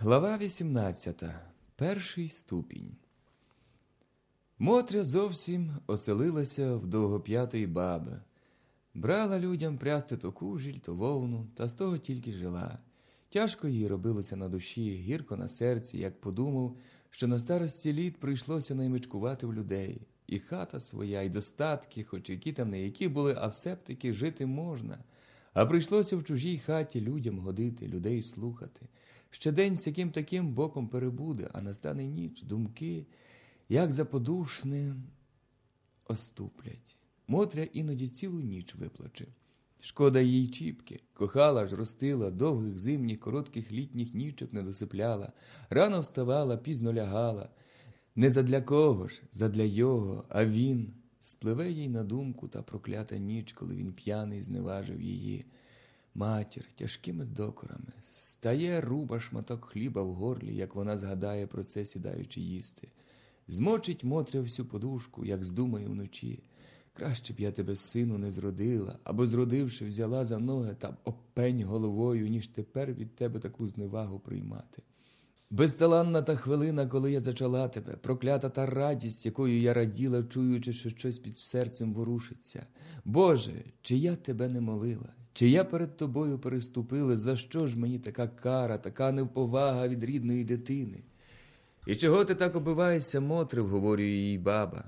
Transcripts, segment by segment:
Глава 18. Перший ступінь. Мотря зовсім оселилася в довгоп'ятої баби. Брала людям прясти то кужіль, то вовну, та з того тільки жила. Тяжко їй робилося на душі, гірко на серці, як подумав, що на старості літ прийшлося наймичкувати в людей. І хата своя, і достатки, хоч які там не які були, а все-таки жити можна. А прийшлося в чужій хаті людям годити, людей слухати. Ще день сяким таким боком перебуде, а настане ніч, думки, як заподушне, оступлять. Мотря іноді цілу ніч виплаче. Шкода їй чіпки, кохала ж, ростила, довгих зимніх, коротких літніх нічок не досипляла, рано вставала, пізно лягала. Не задля кого ж, задля його, а він спливе їй на думку та проклята ніч, коли він п'яний зневажив її. Матір тяжкими докорами стає руба шматок хліба в горлі, як вона згадає про це, сідаючи їсти. Змочить Мотря всю подушку, як здумає вночі. Краще б я тебе, сину, не зродила, або, зродивши, взяла за ноги та опень головою, ніж тепер від тебе таку зневагу приймати. Безталанна та хвилина, коли я зачала тебе, проклята та радість, якою я раділа, чуючи, що щось під серцем ворушиться. Боже, чи я тебе не молила, чи я перед тобою переступила, за що ж мені така кара, така невповага від рідної дитини? І чого ти так обиваєшся, Мотрив, говорю їй баба.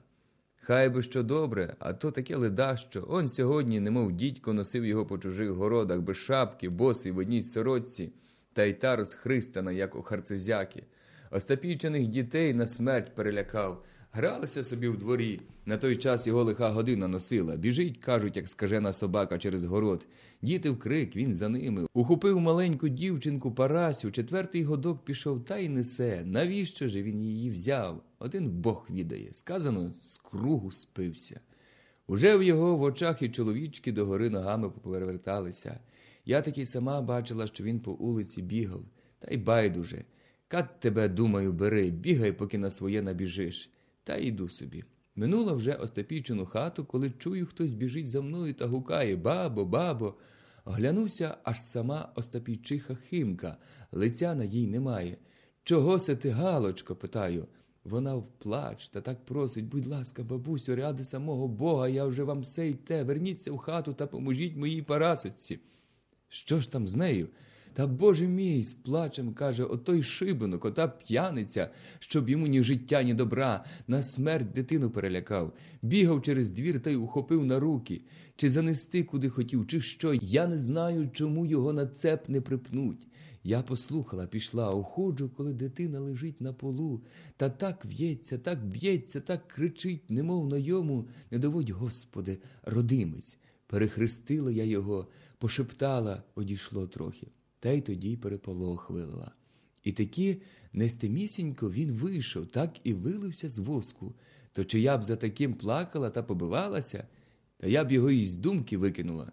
Хай би що добре, а то таке ледащо. Он сьогодні, немов дідько, носив його по чужих городах, без шапки, босий в одній сорочці, та й та розхристана, як у харцезяки. Остапічених дітей на смерть перелякав. Гралися собі в дворі. На той час його лиха година носила. Біжить, кажуть, як скажена собака через город. Діти в крик, він за ними. Ухопив маленьку дівчинку Парасю, четвертий годок пішов та й несе. Навіщо же він її взяв? Один Бог відає. Сказано, з кругу спився. Уже в його в очах і чоловічки догори ногами попереверталися. Я таки сама бачила, що він по улиці бігав. Та й байдуже. Кат тебе, думаю, бери, бігай, поки на своє набіжиш. Та йду собі. Минула вже Остапічину хату, коли чую, хтось біжить за мною та гукає Бабо, бабо. Оглянуся, аж сама Остапійчиха Химка, лиця на їй немає. Чого се ти, Галочко? питаю. Вона вплач та так просить, будь ласка, бабусю, ради самого Бога, я вже вам все й те. Верніться в хату та поможіть моїй парасочці. Що ж там з нею? Та Боже мій, з плачем каже, отой шибенок, ота п'яниця, щоб йому ні життя, ні добра, на смерть дитину перелякав, бігав через двір та й ухопив на руки, чи занести куди хотів, чи що. Я не знаю, чому його на цеп не припнуть. Я послухала, пішла, уходжу, коли дитина лежить на полу, та так в'ється, так б'ється, так кричить, немов на йому, не доводь, Господи, родимець. Перехрестила я його, пошептала, одійшло трохи, та й тоді переполох вилила. І таки нестемісінько він вийшов, так і вилився з воску. То чи я б за таким плакала та побивалася, та я б його із думки викинула.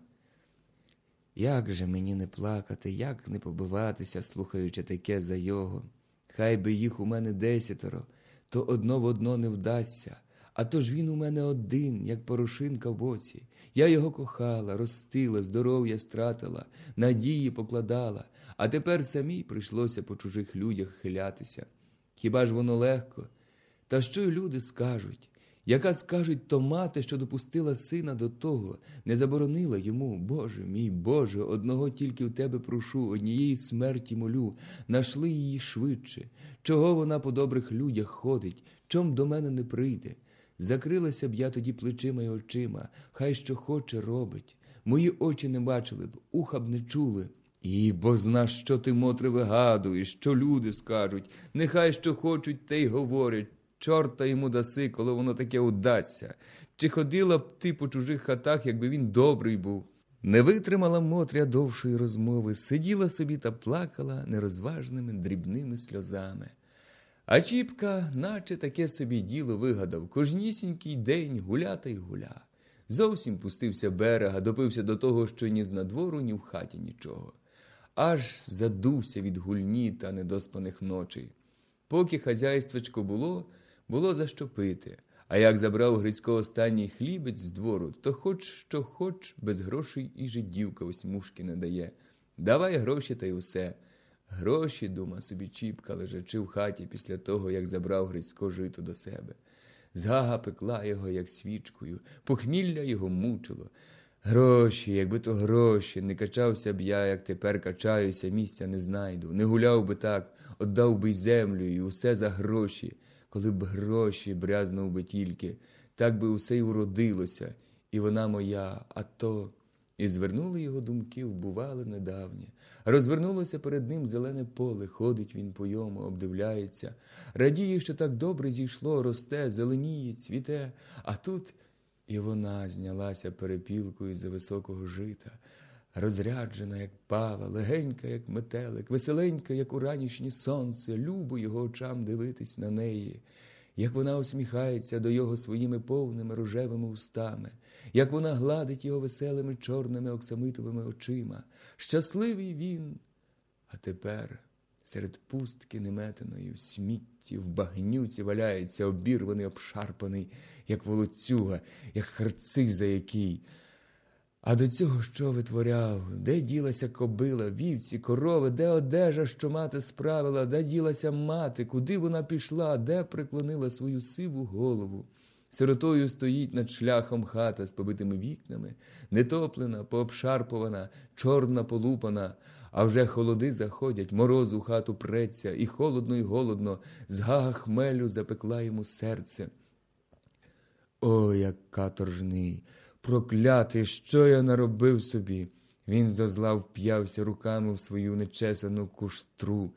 Як же мені не плакати, як не побиватися, слухаючи таке за його? Хай би їх у мене десятеро, то одно в одно не вдасться. А то ж він у мене один, як порошинка в оці. Я його кохала, ростила, здоров'я стратила, надії покладала, а тепер самій прийшлося по чужих людях хилятися. Хіба ж воно легко? Та що й люди скажуть? Яка скажуть то мати, що допустила сина до того, не заборонила йому, Боже мій Боже, одного тільки в тебе прошу, однієї смерті молю, нашли її швидше. Чого вона по добрих людях ходить, чом до мене не прийде? Закрилася б я тоді плечима й очима, хай що хоче робить. Мої очі не бачили б, уха б не чули. І бо зна, що ти, Мотре, вигадуєш, що люди скажуть, нехай що хочуть, те й говорять. Чорта йому даси, коли воно таке удасться. Чи ходила б ти по чужих хатах, якби він добрий був? Не витримала Мотря довшої розмови, сиділа собі та плакала нерозважними дрібними сльозами. А Чіпка, наче таке собі діло вигадав, кожнісінький день гуля та й гуля. Зовсім пустився берега, допився до того, що ні з надвору, ні в хаті нічого. Аж задувся від гульні та недоспаних ночей. Поки хазяйствечко було, було за що пити. А як забрав Грицько останній хлібець з двору, то хоч що хоч, без грошей і жидівка ось мушки не дає. Давай гроші та й усе. Гроші, дума собі Чіпка, лежачи в хаті після того, як забрав Грицько жито до себе. Згага пекла його, як свічкою, похмілля його мучило. Гроші, якби то гроші, не качався б я, як тепер качаюся, місця не знайду. Не гуляв би так, отдав би й землю, і усе за гроші. Коли б гроші брязнув би тільки, так би усе й уродилося, і вона моя, а то. І звернули його думки в бувале недавнє. Розвернулося перед ним зелене поле, ходить він по йому, обдивляється, радіє, що так добре зійшло, росте, зеленіє, цвіте, а тут і вона знялася перепілкою за високого жита, розряджена, як пава, легенька, як метелик, веселенька, як уранішнє сонце, любо його очам дивитись на неї, як вона усміхається до його своїми повними рожевими устами, як вона гладить його веселими чорними оксамитовими очима. Щасливий він. А тепер серед пустки неметеної, в смітті, в багнюці валяється обірваний, обшарпаний, як волоцюга, як харциза який. А до цього що витворяв? Де ділася кобила, вівці, корови, де одежа, що мати справила, де ділася мати, куди вона пішла, де приклонила свою сиву голову? Сиротою стоїть над шляхом хата з побитими вікнами, нетоплена, пообшарпувана, чорна полупана, а вже холоди заходять, мороз у хату преться, і холодно, і голодно, згага хмелю запекла йому серце. О, як каторжний, проклятий, що я наробив собі. Він зо зла вп'явся руками в свою нечесану куштру.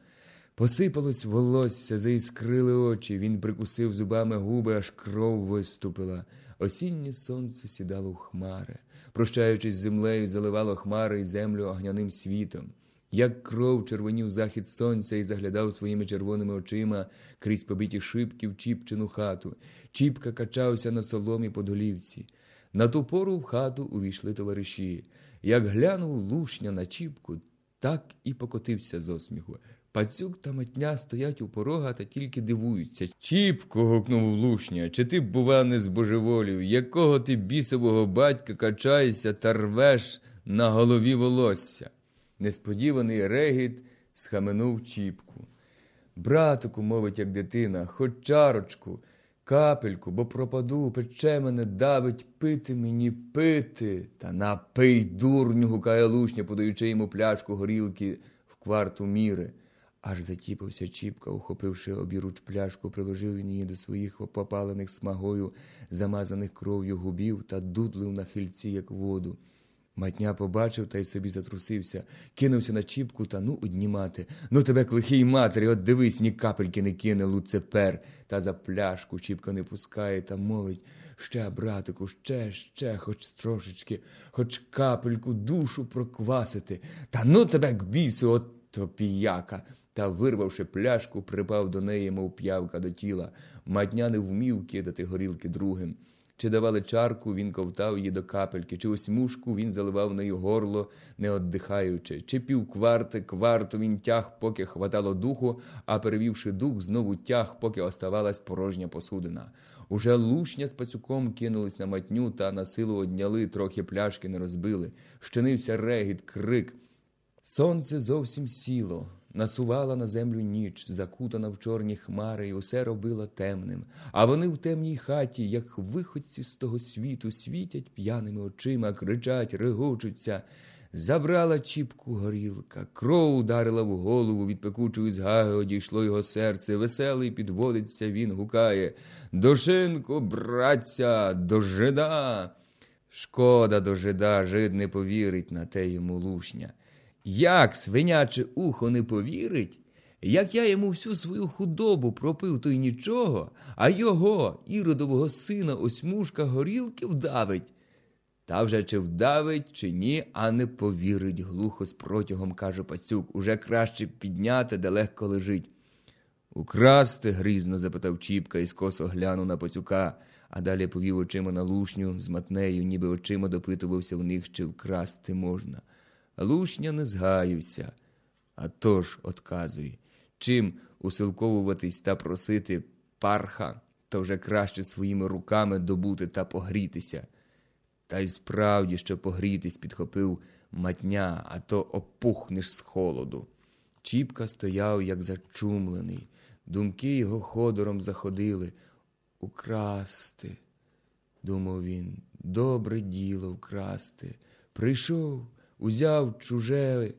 Посипалось волосся, заіскрили очі, він прикусив зубами губи, аж кров виступила. Осіннє сонце сідало в хмари, прощаючись з землею, заливало хмари і землю огняним світом. Як кров червонів захід сонця і заглядав своїми червоними очима крізь побиті шибки в Чіпчину хату. Чіпка качався на соломі по долівці. На ту пору в хату увійшли товариші. Як глянув лушня на Чіпку, так і покотився з осміху. Пацюк та матня стоять у порога та тільки дивуються. Чіпко. гукнув лушня. Чи ти, бува, не збожеволів? Якого ти бісового батька качаєшся та рвеш на голові волосся? Несподіваний регіт схаменув Чіпку. Братику, мовить, як дитина, хоч чарочку, капельку, бо пропаду, пече мене, давить, пити мені, пити. Та напий, дурню, гукає лушня, подаючи йому пляшку горілки в кварту міри. Аж затіпався Чіпка, ухопивши обіруч пляшку, приложив він її до своїх попалених смагою, замазаних кров'ю губів та дудлив на хильці, як воду. Матня побачив та й собі затрусився, кинувся на Чіпку та ну однімати. Ну тебе к лихій матері, от дивись, ні капельки не кине Луцепер. Та за пляшку Чіпка не пускає та молить. Ще, братику, ще, ще, хоч трошечки, хоч капельку душу проквасити. Та ну тебе к бісу, от то піяка. Та, вирвавши пляшку, припав до неї, мов п'явка до тіла. Матня не вмів кидати горілки другим. Чи давали чарку, він ковтав її до капельки, чи осьмушку він заливав в неї горло, не оддихаючи, чи півкварти, кварту він тяг, поки хватало духу, а перевівши дух, знову тяг, поки оставалась порожня посудина. Уже лушня з пацюком кинулись на матню та на силу одняли, трохи пляшки не розбили. Щинився регіт, крик. Сонце зовсім сіло. Насувала на землю ніч, закутана в чорні хмари, і усе робила темним. А вони в темній хаті, як виходці з того світу, світять п'яними очима, кричать, регочуться. Забрала чіпку горілка, кров ударила в голову, від пекучої згаги одійшло його серце. Веселий підводиться, він гукає Дошинку, братця, до жида. Шкода до жида, жид не повірить на те йому лушня. Як свиняче ухо не повірить, як я йому всю свою худобу пропив, то й нічого, а його, іродового сина, осьмушка горілки вдавить. Та вже чи вдавить, чи ні, а не повірить, глухо з протягом каже пацюк. Уже краще підняти, де легко лежить. Украсти? грізно запитав Чіпка і скосо глянув на пацюка, а далі повів очима на лушню з матнею, ніби очима допитувався в них, чи вкрасти можна. Лушня не згаюся, а тож отказуй. Чим усилковуватись та просити парха, то вже краще своїми руками добути та погрітися. Та й справді, що погрітись підхопив матня, а то опухнеш з холоду. Чіпка стояв, як зачумлений. Думки його ходором заходили. Украсти, думав він, добре діло вкрасти. Прийшов, узяв чуже,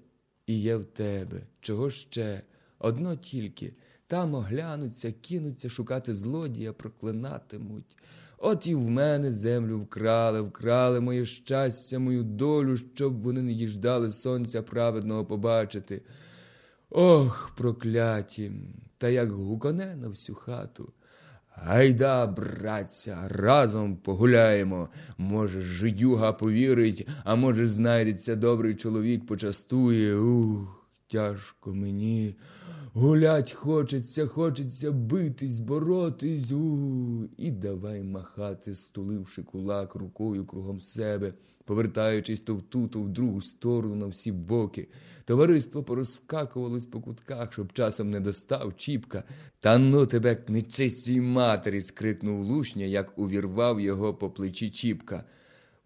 і є в тебе. Чого ще? Одно тільки. Там оглянуться, кинуться шукати злодія, проклинатимуть. От і в мене землю вкрали, вкрали моє щастя, мою долю, щоб вони не діждали сонця праведного побачити. Ох, прокляті, та як гуконе на всю хату. Гайда, братця, разом погуляємо. Може, жидюга повірить, а може, знайдеться добрий чоловік, почастує. Ух, тяжко мені. Гулять хочеться, хочеться битись, боротись. Ух, і давай махати, стуливши кулак рукою кругом себе, повертаючись то в ту, то в другу сторону на всі боки. Товариство порозкакувалось по кутках, щоб часом не достав Чіпка. Та ну тебе к нечистій матері. скрикнув лушня, як увірвав його по плечі Чіпка.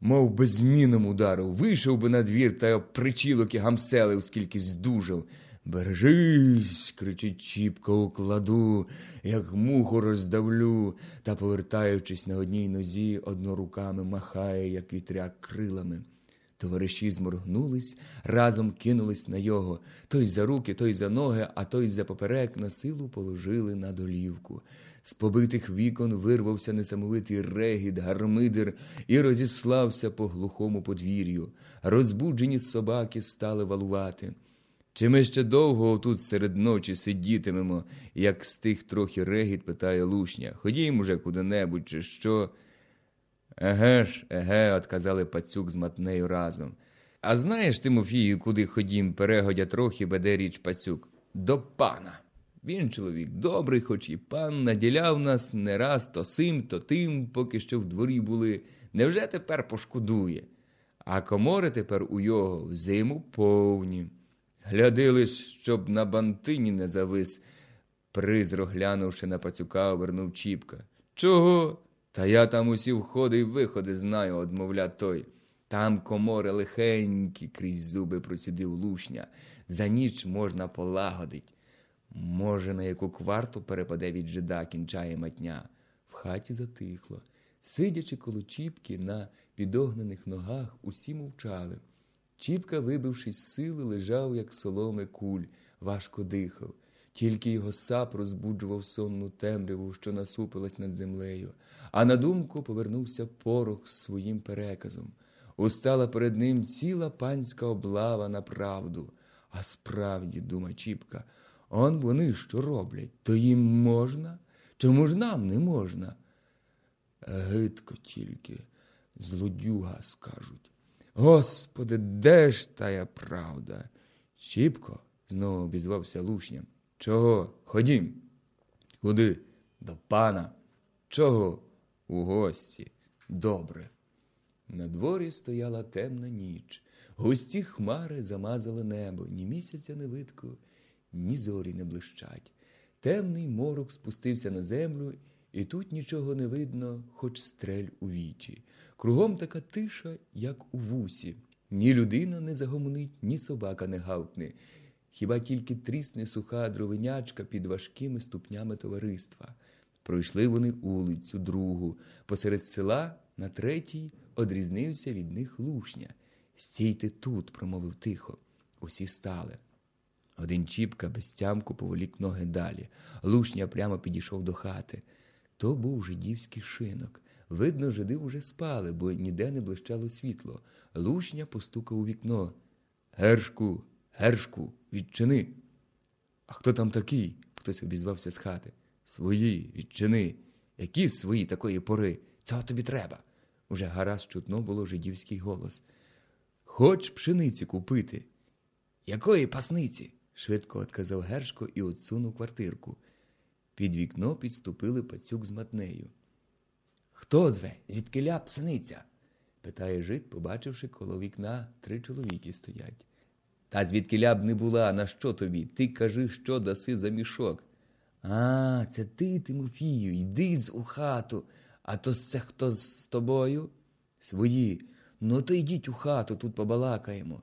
Мов би зміном удару, вийшов би на двір та причілок і гамселив, скільки здужав. Бережись, кричить Чіпка у кладу, як муху роздавлю, та, повертаючись на одній нозі, одноруками махає, як вітряк крилами. Товариші зморгнулись, разом кинулись на його. Той за руки, той за ноги, а той за поперек на силу положили на долівку. З побитих вікон вирвався несамовитий регіт, гармидер і розіслався по глухому подвір'ю. Розбуджені собаки стали валувати. Чи ми ще довго тут серед ночі сидітимемо, як з тих трохи регіт питає лушня. Ходім уже куди-небудь, чи що. Еге ж, еге, отказали пацюк з матнею разом. А знаєш, Тимофію, куди ходім, перегодя трохи веде річ пацюк? До пана. Він чоловік добрий, хоч і пан наділяв нас не раз то сим, то тим, поки що в дворі були. Невже тепер пошкодує? А комори тепер у його в зиму повні. Гляди лиш, щоб на бантині не завис, призро глянувши на пацюка, вернув Чіпка. Чого? Та я там усі входи й виходи знаю, одмовля той. Там комори лихенькі, крізь зуби просідив лушня. За ніч можна полагодить. Може, на яку кварту перепаде від жида, кінчає матня. В хаті затихло. Сидячи коло Чіпки на підогнених ногах, усі мовчали. Чіпка, вибившись з сили, лежав, як соломи куль, важко дихав. Тільки його сап розбуджував сонну темряву, що насупилась над землею, а на думку повернувся порох з своїм переказом. Устала перед ним ціла панська облава на правду. А справді, дума Чіпка, он вони що роблять, то їм можна? Чому ж нам не можна? Гидко тільки, злодюга скажуть. Господи, де ж тая правда? Чіпко, знову обізвався лушням. Чого? Ходім. Куди? До пана. Чого? У гості. Добре. На дворі стояла темна ніч. Густі хмари замазали небо, ні місяця не видко, ні зорі не блищать. Темний морок спустився на землю, і тут нічого не видно, хоч стрель у вічі. Кругом така тиша, як у вусі. Ні людина не загомонить, ні собака не гавкне. Хіба тільки трісне суха дровинячка під важкими ступнями товариства. Пройшли вони улицю другу. Посеред села на третій одрізнився від них лушня. Стійте тут, промовив тихо. Усі стали. Один Чіпка без тямку поволік ноги далі. Лушня прямо підійшов до хати. То був жидівський шинок. Видно, жиди уже спали, бо ніде не блищало світло. Лушня постукав у вікно. Гершку, гершку, відчини. А хто там такий? Хтось обізвався з хати. Свої, відчини. Які свої такої пори? Цього тобі треба. Уже гаразд чутно було жидівський голос. Хоч пшениці купити. Якої пасниці? швидко отказав Гершко і отсунув квартирку. Під вікно підступили пацюк з матнею. Хто зве? Звідкиля псениця? питає жид, побачивши коло вікна три чоловіки стоять. Та звідкиля б не була, на що тобі? Ти кажи, що даси за мішок. А, це ти, Тимофію, йди з у хату. А то це хто з тобою? Свої. Ну, то йдіть у хату, тут побалакаємо.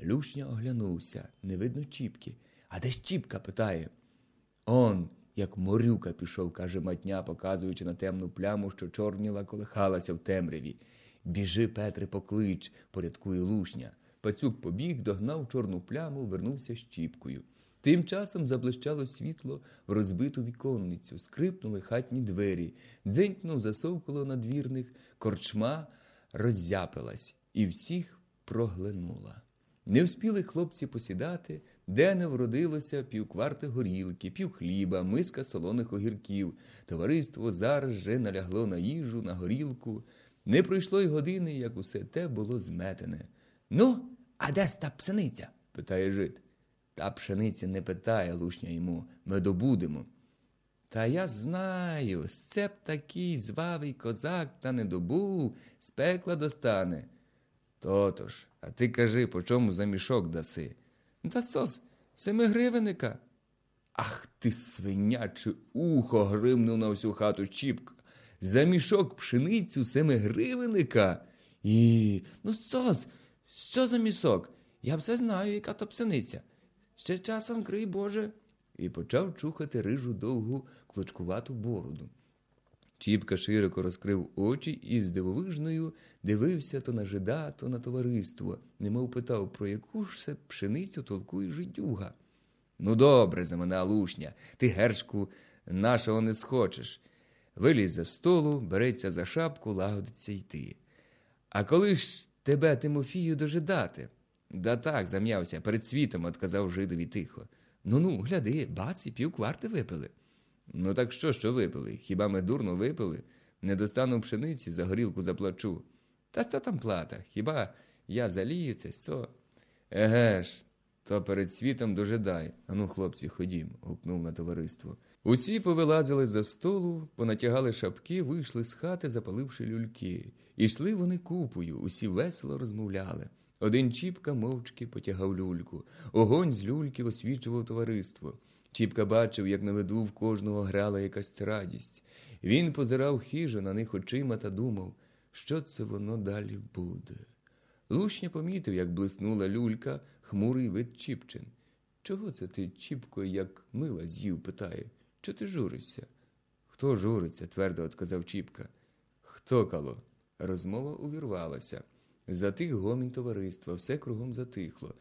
Люшня оглянувся, не видно чіпки, А де ж Чіпка? питає. Он, як морюка пішов, каже матня, показуючи на темну пляму, що чорніла колихалася в темряві. Біжи, Петре, поклич, порядкує лушня. Пацюк побіг, догнав чорну пляму, вернувся з Чіпкою. Тим часом заблищало світло в розбиту віконницю, скрипнули хатні двері, дзенькнув засовкало надвірних, корчма роззяпилась і всіх проглинула. Не вспіли хлопці посідати, де не вродилося півкварти горілки, пів хліба, миска солоних огірків. Товариство зараз же налягло на їжу, на горілку. Не пройшло й години, як усе те було зметене. Ну, а де ж та пшениця? питає жид. Та пшениці не питає лушня йому, ми добудемо. Та я знаю, сцеп такий звавий козак та не добув, з пекла достане. Тотож, а ти кажи, по чому за мішок даси? Та сос, семигривенника. Ах ти, свиняче ухо, гримнув на всю хату Чіпка. За мішок пшеницю семигривеника. І, ну сос, що за місок? Я все знаю, яка то пшениця. Ще часом крий Боже. І почав чухати рижу довгу клочкувату бороду. Чіпка широко розкрив очі і з дивовижною дивився то на жида, то на товариство, немов питав, про яку ж це пшеницю толкує жидюга. Ну, добре, замина лушня, ти гершку нашого не схочеш. Виліз за столу, береться за шапку, лагодиться йти. А коли ж тебе, Тимофію, дожидати? Да так, зам'явся, перед світом, отказав жидові тихо. Ну ну, гляди, баці, пів кварти випили. Ну так що, що випили? Хіба ми дурно випили? Не достану пшениці, за горілку заплачу. Та що там плата? Хіба я залію це що? Еге ж, то перед світом дожидай. Ану, хлопці, ходім, гукнув на товариство. Усі повилазили за столу, понатягали шапки, вийшли з хати, запаливши люльки. Ішли вони купою, усі весело розмовляли. Один Чіпка мовчки потягав люльку. Огонь з люльки освічував товариство. Чіпка бачив, як на виду в кожного грала якась радість. Він позирав хижо на них очима та думав, що це воно далі буде. Лушня помітив, як блиснула люлька, хмурий вид Чіпчин. Чого це ти, Чіпко, як мила з'їв? питає. Чого ти журишся? Хто журиться? твердо отказав Чіпка. Хто кало? Розмова увірвалася. Затих гомінь товариства, все кругом затихло.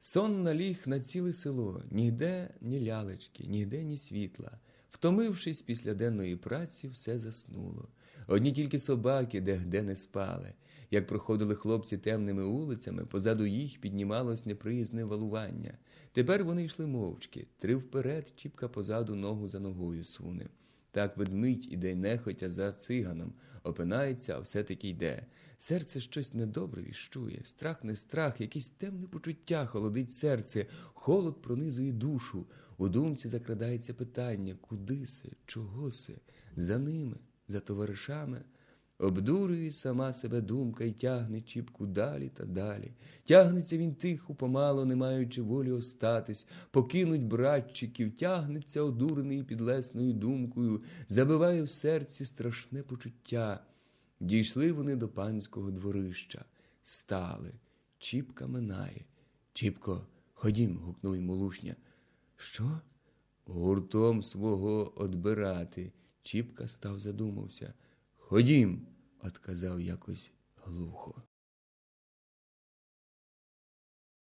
Сон наліг на ціле село, нігде ні лялечки, нігде ні світла. Втомившись після денної праці, все заснуло. Одні тільки собаки де-де не спали. Як проходили хлопці темними улицями, позаду їх піднімалось неприязне валування. Тепер вони йшли мовчки, три вперед, чіпка позаду ногу за ногою суне. Так ведмідь іде нехотя за циганом, опинається, а все-таки йде. Серце щось недобре віщує, страх не страх, якесь темне почуття холодить серце, холод пронизує душу. У думці закрадається питання, куди се, чого се, за ними, за товаришами. Обдурює сама себе думка і тягне чіпку далі та далі. Тягнеться він тихо, помало, не маючи волі остатись, покинуть братчиків, тягнеться одурений підлесною думкою, забиває в серці страшне почуття. Дійшли вони до панського дворища, стали. Чіпка минає. Чіпко, ходім, гукнув йому лушня. Що? Гуртом свого одбирати. Чіпка став задумався. Ходім, отказав якось глухо.